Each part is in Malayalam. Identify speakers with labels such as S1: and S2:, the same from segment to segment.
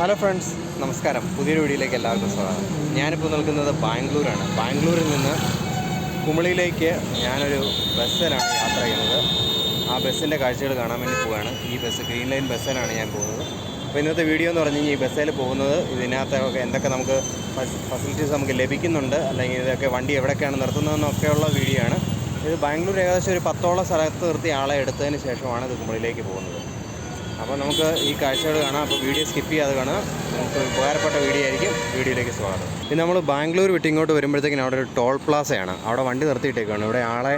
S1: ഹലോ ഫ്രണ്ട്സ് നമസ്കാരം. പുതിയൊരു വീഡിയോയിലേക്ക് എല്ലാവർക്കും സ്വാഗതം. ഞാനിപ്പോൾ നിൽക്കുന്നത് ബാംഗ്ലൂരാണ്. ബാംഗ്ലൂരിൽ നിന്ന് കുമളിയിലേക്ക് ഞാനൊരു ബസ്സിലാണ് യാത്ര ചെയ്യുന്നത്. ആ ബസ്സിന്റെ കാഴ്ചകൾ കാണാൻ വേണ്ടി പോവുകയാണ്. ഈ ബസ് ഗ്രീൻ ലൈൻ ബസ്സിലാണ് ഞാൻ പോകുന്നത്. അപ്പോൾ ഇന്നത്തെ വീഡിയോ എന്ന് പറഞ്ഞു കഴിഞ്ഞാൽ ഈ ബസ്സിൽ പോകുന്നത് ഇതിനകത്തൊക്കെ എന്തൊക്കെ നമുക്ക് ഫെസിലിറ്റീസ് നമുക്ക് ലഭിക്കുന്നുണ്ട് അല്ലെങ്കിൽ ഇതൊക്കെ വണ്ടി എവിടെയൊക്കെയാണ് നിർത്തുന്നതെന്നൊക്കെയുള്ള വീഡിയോ ആണ്. ഇത് ബാംഗ്ലൂർ ഏകദേശം ഒരു പത്തോളം സ്ഥലത്ത് നിർത്തി ആളെ എടുത്തതിന് ശേഷമാണ് ഇത് കുമളിയിലേക്ക് പോകുന്നത്. അപ്പോൾ നമുക്ക് ഈ കാഴ്ചകൾ കാണാം. അപ്പോൾ വീഡിയോ സ്കിപ്പ് ചെയ്യാതെ കാണാം നമുക്ക് ഉപകാരപ്പെട്ട വീഡിയോ ആയിരിക്കും. വീഡിയോയിലേക്ക് സ്വാഗതം. ഇനി നമ്മൾ ബാംഗ്ലൂർ വിട്ട് ഇങ്ങോട്ട് വരുമ്പോഴത്തേക്കിനും അവിടെ ഒരു ടോൾ പ്ലാസയാണ്. അവിടെ വണ്ടി നിർത്തിയിട്ടേക്കാണ് ഇവിടെ ആളെ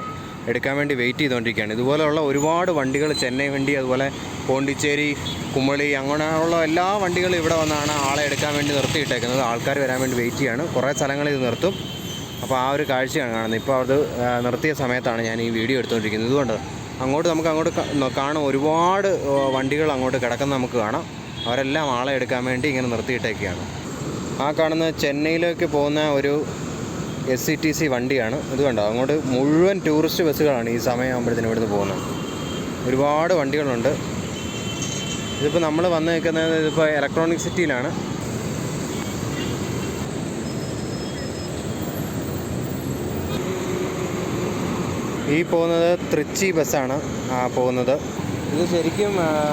S1: എടുക്കാൻ വേണ്ടി വെയിറ്റ് ചെയ്തുകൊണ്ടിരിക്കുകയാണ്. ഇതുപോലെയുള്ള ഒരുപാട് വണ്ടികൾ ചെന്നൈ വണ്ടി അതുപോലെ പോണ്ടിച്ചേരി കുമളി അങ്ങനെയുള്ള എല്ലാ വണ്ടികളും ഇവിടെ വന്നാണ് ആളെ എടുക്കാൻ വേണ്ടി നിർത്തിയിട്ടേക്കുന്നത്. ആൾക്കാർ വരാൻ വേണ്ടി വെയിറ്റ് ചെയ്യാണ്. കുറേ സ്ഥലങ്ങളിൽ ഇത് നിർത്തും. അപ്പോൾ ആ ഒരു കാഴ്ചയാണ് കാണുന്നത്. ഇപ്പോൾ അത് നിർത്തിയ സമയത്താണ് ഞാൻ ഈ വീഡിയോ എടുത്തുകൊണ്ടിരിക്കുന്നത്. ഇതുകൊണ്ട് അങ്ങോട്ട് നമുക്ക് അങ്ങോട്ട് കാണാം ഒരുപാട് വണ്ടികൾ അങ്ങോട്ട് കിടക്കുന്ന നമുക്ക് കാണാം. അവരെല്ലാം ആളെ എടുക്കാൻ വേണ്ടി ഇങ്ങനെ നിർത്തിയിട്ടേക്കാണ്. ആ കാണുന്ന ചെന്നൈയിലേക്ക് പോകുന്ന ഒരു എസ് സി ടി സി വണ്ടിയാണ്. ഇത് കണ്ടോ? അങ്ങോട്ട് മുഴുവൻ ടൂറിസ്റ്റ് ബസ്സുകളാണ് ഈ സമയമാകുമ്പോഴത്തേനും ഇവിടുന്ന് പോകുന്നത്. ഒരുപാട് വണ്ടികളുണ്ട്. ഇതിപ്പോൾ നമ്മൾ വന്ന് നിൽക്കുന്നത് ഇതിപ്പോൾ ഇലക്ട്രോണിക് സിറ്റിയിലാണ് ഈ പോകുന്നത് തൃച്ചി ബസ്സാണ്. പോകുന്നത്. ഇത് ശരിക്കും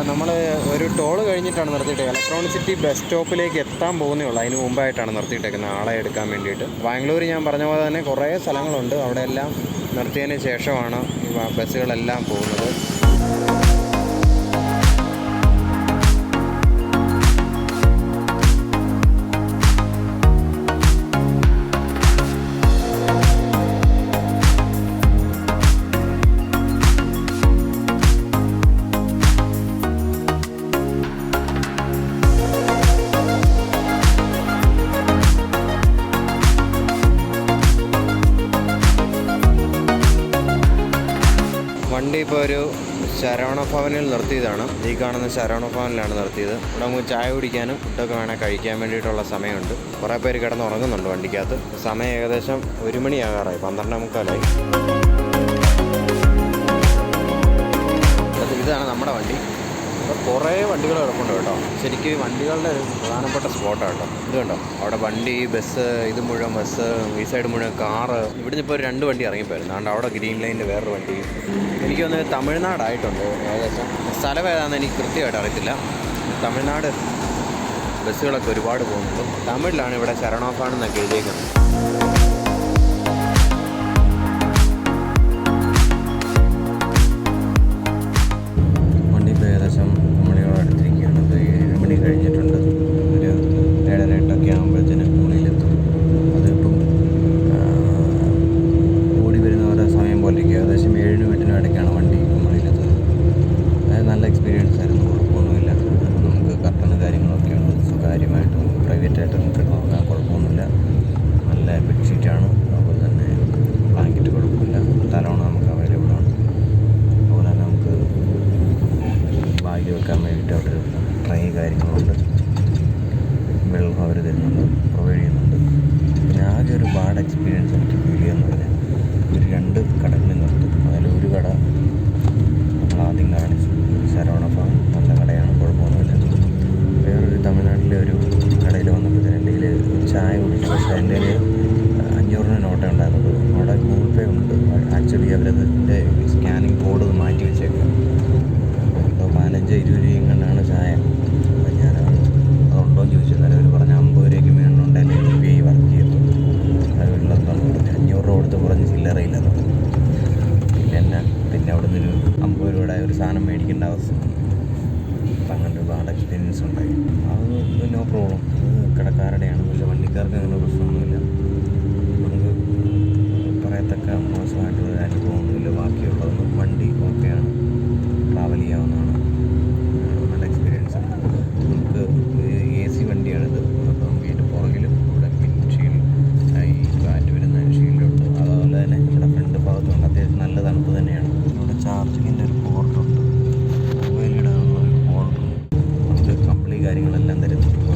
S1: നമ്മൾ ഒരു ടോൾ കഴിഞ്ഞിട്ടാണ് നിർത്തിയിട്ട് ഇലക്ട്രോണിക് സിറ്റി ബസ് സ്റ്റോപ്പിലേക്ക് എത്താൻ പോകുന്നേ ഉള്ളൂ. അതിന് മുമ്പായിട്ടാണ് നിർത്തിയിട്ടേക്കുന്നത് ആളെ എടുക്കാൻ വേണ്ടിയിട്ട്. ബാംഗ്ലൂർ ഞാൻ പറഞ്ഞ പോലെ തന്നെ കുറേ സ്ഥലങ്ങളുണ്ട്. അവിടെ എല്ലാം നിർത്തിയതിന് ശേഷമാണ് ഈ ബസ്സുകളെല്ലാം പോകുന്നത്. ഇപ്പോൾ ഒരു ശരവണ ഭവനിൽ നിർത്തിയതാണ്. ഈ കാണുന്ന ശരവണ ഭവനിലാണ് നിർത്തിയത്. ഇവിടെ നമുക്ക് ചായ കുടിക്കാനും ഫുഡൊക്കെ വേണേൽ കഴിക്കാൻ വേണ്ടിയിട്ടുള്ള സമയമുണ്ട്. കുറേ പേര് കിടന്ന് ഉറങ്ങുന്നുണ്ട് വണ്ടിക്കകത്ത്. സമയം ഏകദേശം ഒരു മണിയാകാറായി. പന്ത്രണ്ടേ മുക്കാലായി ഇതാണ് നമ്മുടെ വണ്ടി. കുറേ വണ്ടികൾ കിടപ്പുണ്ട് കേട്ടോ. ശരിക്കും ഈ വണ്ടികളുടെ ഒരു പ്രധാനപ്പെട്ട സ്പോട്ടാണ് കേട്ടോ. ഇത് കണ്ടോ? അവിടെ വണ്ടി ബസ് ഇത് മുഴുവൻ ബസ് ഈ സൈഡ് മുഴുവൻ കാറ് ഇവിടുന്ന് ഇപ്പോൾ രണ്ട് വണ്ടി ഇറങ്ങിപ്പോയിരുന്നു. അതുകൊണ്ട് അവിടെ ഗ്രീൻ ലൈനിന്റെ വേറൊരു വണ്ടി. എനിക്ക് തോന്നുന്നത് തമിഴ്നാടായിട്ടുണ്ട്. ഏകദേശം സ്ഥലം ഏതാണെന്ന് എനിക്ക് കൃത്യമായിട്ട് അറിയത്തില്ല. തമിഴ്നാട് ബസ്സുകളൊക്കെ ഒരുപാട് പോകുന്നുണ്ട്. തമിഴിലാണ് ഇവിടെ ശരണോഫാണെന്നൊക്കെ എഴുതിയേക്കുന്നത്. ഏഴിനും ഇടയ്ക്കാണ് വണ്ടി കുമളിയിലെത്തുന്നത് അത് നല്ല എക്സ്പീരിയൻസ് ആയിരുന്നു കുഴപ്പമൊന്നുമില്ല. നമുക്ക് കർട്ടൺ കാര്യങ്ങളൊക്കെയാണ് സ്വകാര്യമായിട്ട് നമുക്ക് പ്രൈവറ്റായിട്ട് നമുക്ക് നോക്കാൻ കുഴപ്പമൊന്നുമില്ല നല്ല ബെഡ്ഷീറ്റാണ് അതുപോലെ തന്നെ ബ്ലാങ്കറ്റ് കുഴപ്പമില്ല തലോണം നമുക്ക് അവൈലബിൾ ആണ് അതുപോലെ തന്നെ നമുക്ക് ബാഗ് വെക്കാൻ വേണ്ടിയിട്ട് അവിടെ ഒരു ട്രൈ കാര്യങ്ങളുണ്ട് വെള്ളം അവർ തരുന്നുണ്ട് പ്രൊവൈഡ് ചെയ്യുന്നുണ്ട് പിന്നെ ആകെ ഒരു ബാഡ് എക്സ്പീരിയൻസ് എനിക്ക് ഫീൽ ചെയ്യാന്ന് പറഞ്ഞാൽ ഒരു രണ്ട് കടകളിൽ നിർത്തും അതിൽ ഒരു കട നമ്മൾ ആദ്യം കാണിച്ചു ശരവണ ഫാം നല്ല കടയാണ് കുഴപ്പമൊന്നുമില്ല വേറൊരു തമിഴ്നാട്ടിലെ ഒരു കടയിൽ വന്നപ്പോഴത്തേന് എന്റെ കയ്യിൽ ചായ കുടിച്ചു പക്ഷേ എന്റെ കയ്യിൽ അഞ്ഞൂറിന് നോട്ടേ ഉണ്ടായിരുന്നുള്ളൂ അവിടെ ഗൂഗിൾ പേ ഉണ്ട് ആക്ച്വലി അവരതിന്റെ സ്കാനിങ് കോഡ് മാറ്റി വെച്ചേക്കുക പതിനഞ്ച് ഇരുപത് രൂപയും കണ്ടാണ് ചായ ഞാൻ ചോദിച്ചു. എന്നാലും അവർ പറഞ്ഞ അമ്പത് രൂപയ്ക്ക് മേളിലുണ്ടല്ലേ യു പി ഐ വർക്ക് ചെയ്യത്തുള്ളൂ അത് ഉള്ളതെന്ന് പറഞ്ഞു അഞ്ഞൂറ് രൂപ കൊടുത്ത് ചില്ലറയില്ലെന്ന് പിന്നെ എന്നാ പിന്നെ അവിടെ നിന്നൊരു അമ്പത് രൂപയുടെ ഒരു സാധനം മേടിക്കേണ്ട അവസ്ഥ. അപ്പം അങ്ങനെ ഒരുപാട് എക്സ്പീരിയൻസ് ഉണ്ടായി. അത് നോ പ്രോബ്ലം അത് കിടക്കാരുടെയാണ്. പക്ഷേ വണ്ടിക്കാർക്ക് അങ്ങനെ പ്രശ്നമൊന്നുമില്ല നമുക്ക് പറയത്തക്ക മോശമായിട്ടുള്ള ഒരു അനുഭവമൊന്നുമില്ല ബാക്കിയുള്ളതൊന്നും വണ്ടി ഓക്കെയാണ് ട്രാവൽ ചെയ്യാവുന്നതാണ് നല്ല എക്സ്പീരിയൻസ് ആണ് നമുക്ക് എ സി വണ്ടിയാണിത് അപ്പം വീട്ടിൽ പുറകിലും ഇവിടെ വിൻഷീൽഡ് ഈ കാറ്റ് വരുന്ന ഷീൽഡുണ്ട് അതുപോലെ തന്നെ ഇവിടെ ഫ്രണ്ട് ഭാഗത്തുണ്ട് അത്യാവശ്യം നല്ല തണുപ്പ് തന്നെയാണ് ഇവിടെ ചാർജിങ്ങിന്റെ ഒരു പോർട്ടുണ്ട് മൊബൈൽ ഇടാനുള്ള ഒരു പോർട്ടുണ്ട് നമുക്ക് കമ്പിളി കാര്യങ്ങളെല്ലാം തരുന്നുണ്ട്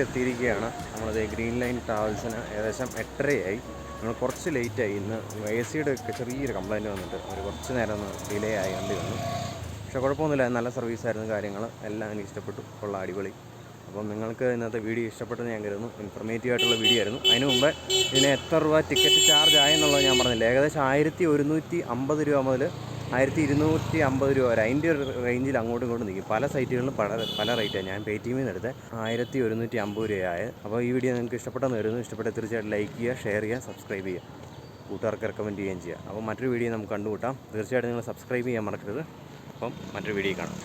S1: എത്തിയിരിക്കുകയാണ് നമ്മളത് ഗ്രീൻ ലൈൻ ട്രാവൽസിന് ഏകദേശം എട്ടരയായി. നമ്മൾ കുറച്ച് ലേറ്റായി ഇന്ന് എ സിയുടെ ഒക്കെ ചെറിയൊരു കംപ്ലയിന്റ് വന്നിട്ട് അവർ കുറച്ച് നേരം ഒന്ന് ഡിലേ ആയി വണ്ടി വന്നു. പക്ഷേ കുഴപ്പമൊന്നുമില്ല. നല്ല സർവീസായിരുന്നു കാര്യങ്ങൾ. എല്ലാം എനിക്ക് ഇഷ്ടപ്പെട്ടു. ഉള്ള അടിപൊളി. അപ്പം നിങ്ങൾക്ക് ഇന്നത്തെ വീഡിയോ ഇഷ്ടപ്പെട്ടെന്ന് ഞാൻ കരുതുന്നു. ഇൻഫർമേറ്റീവ് ആയിട്ടുള്ള വീഡിയോ ആയിരുന്നു. അതിന് മുമ്പ് ഇതിന് എത്ര രൂപ ടിക്കറ്റ് ചാർജ് ആയെന്നുള്ളത് ഞാൻ പറഞ്ഞില്ല. ഏകദേശം ആയിരത്തി ഒരുന്നൂറ്റി അമ്പത് രൂപ മുതൽ ആയിരത്തി ഇരുന്നൂറ്റി അമ്പത് രൂപ വരെ. അതിന്റെ ഒരു റേഞ്ചിൽ അങ്ങോട്ടും ഇങ്ങോട്ടും നിൽക്കും പല സൈറ്റുകളിലും പല പല റേറ്റാണ് ഞാൻ പേ നിന്ന് എടുത്ത്. ആയിരത്തി ഒരുന്നൂറ്റി അമ്പത് രൂപയായ. അപ്പോൾ ഈ വീഡിയോ നിങ്ങൾക്ക് ഇഷ്ടപ്പെട്ടെന്ന് വരുന്നു. ഇഷ്ടപ്പെട്ട തീർച്ചയായിട്ടും ലൈക്ക് ചെയ്യുക ഷെയർ ചെയ്യുക സബ്സ്ക്രൈബ് ചെയ്യുക. കൂട്ടുകാർക്ക് റെക്കമെൻഡ് ചെയ്യുകയും ചെയ്യുക. അപ്പോൾ മറ്റൊരു വീഡിയോ നമുക്ക് കണ്ടുകൂട്ടാം തീർച്ചയായിട്ടും നിങ്ങൾ സബ്സ്ക്രൈബ് ചെയ്യാൻ മറക്കരുത്. അപ്പം മറ്റൊരു വീഡിയോ കാണാം.